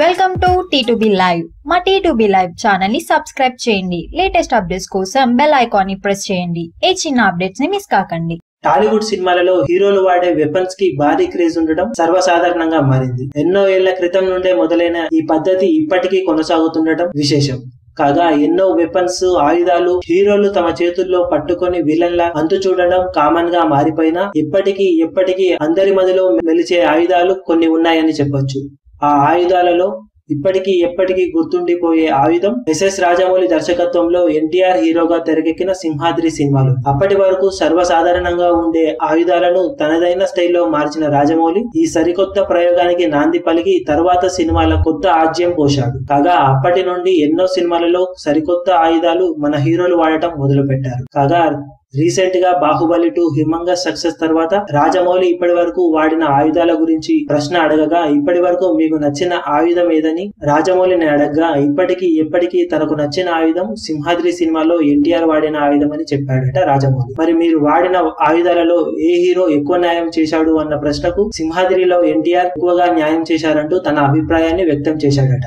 Welcome to T live మా T live ఛానల్ని subscribe చేయండి. లేటెస్ట్ అప్డేట్స్ కోసం బెల్ ఐకాన్ని ప్రెస్ చేయండి. ఏ చిన్న అప్డేట్స్ని మిస్ కాకండి. టాలీవుడ్ సినిమాలలో హీరోలు వాడే వెపన్స్కి భారీ క్రేజ్ ఉండడం సర్వసాధారణంగా మారింది. ఎన్నో ఏళ్ళ క్రితం నుండే మొదలైన ఈ పద్ధతి ఇప్పటికీ కొనసాగుతుండటం విశేషం. కాగా ఎన్నో వెపన్స్ ఆయుధాలు హీరోలు తమ చేతుల్లో పట్టుకొని విలన్ల అంతు చూడడం కామన్గా మారిపోయినా ఇప్పటికీ ఎప్పటికీ అందరి మదిలో మెలిచే ఆయుధాలు కొన్ని ఉన్నాయని చెప్పొచ్చు. ఆ ఆయుధాలలో ఇప్పటికీ ఎప్పటికీ గుర్తుండిపోయే ఆయుధం ఎస్ఎస్ రాజమౌళి దర్శకత్వంలో ఎన్టీఆర్ హీరోగా తెరకెక్కిన సింహాద్రి సినిమాలు. అప్పటి వరకు సర్వసాధారణంగా ఉండే ఆయుధాలను తనదైన స్టైల్లో మార్చిన రాజమౌళి ఈ సరికొత్త ప్రయోగానికి నాంది పలికి తర్వాత సినిమాల కొత్త ఆజ్యం పోశాడు. కాగా అప్పటి నుండి ఎన్నో సినిమాలలో సరికొత్త ఆయుధాలు మన హీరోలు వాడటం మొదలు పెట్టారు కాగా రీసెంట్గా బాహుబలి టూ హిమంగస్ సక్సెస్ తర్వాత రాజమౌళి ఇప్పటి వరకు వాడిన ఆయుధాల గురించి ప్రశ్న అడగగా ఇప్పటి వరకు మీకు నచ్చిన ఆయుధం ఏదని రాజమౌళిని అడగగా ఇప్పటికీ ఎప్పటికీ తనకు నచ్చిన ఆయుధం సింహాద్రి సినిమాలో ఎన్టీఆర్ వాడిన ఆయుధం అని చెప్పాడట రాజమౌళి. మరి మీరు వాడిన ఆయుధాలలో ఏ హీరో ఎక్కువ న్యాయం చేశాడు అన్న ప్రశ్నకు సింహాద్రిలో ఎన్టీఆర్ ఎక్కువగా న్యాయం చేశారంటూ తన అభిప్రాయాన్ని వ్యక్తం చేశాడట.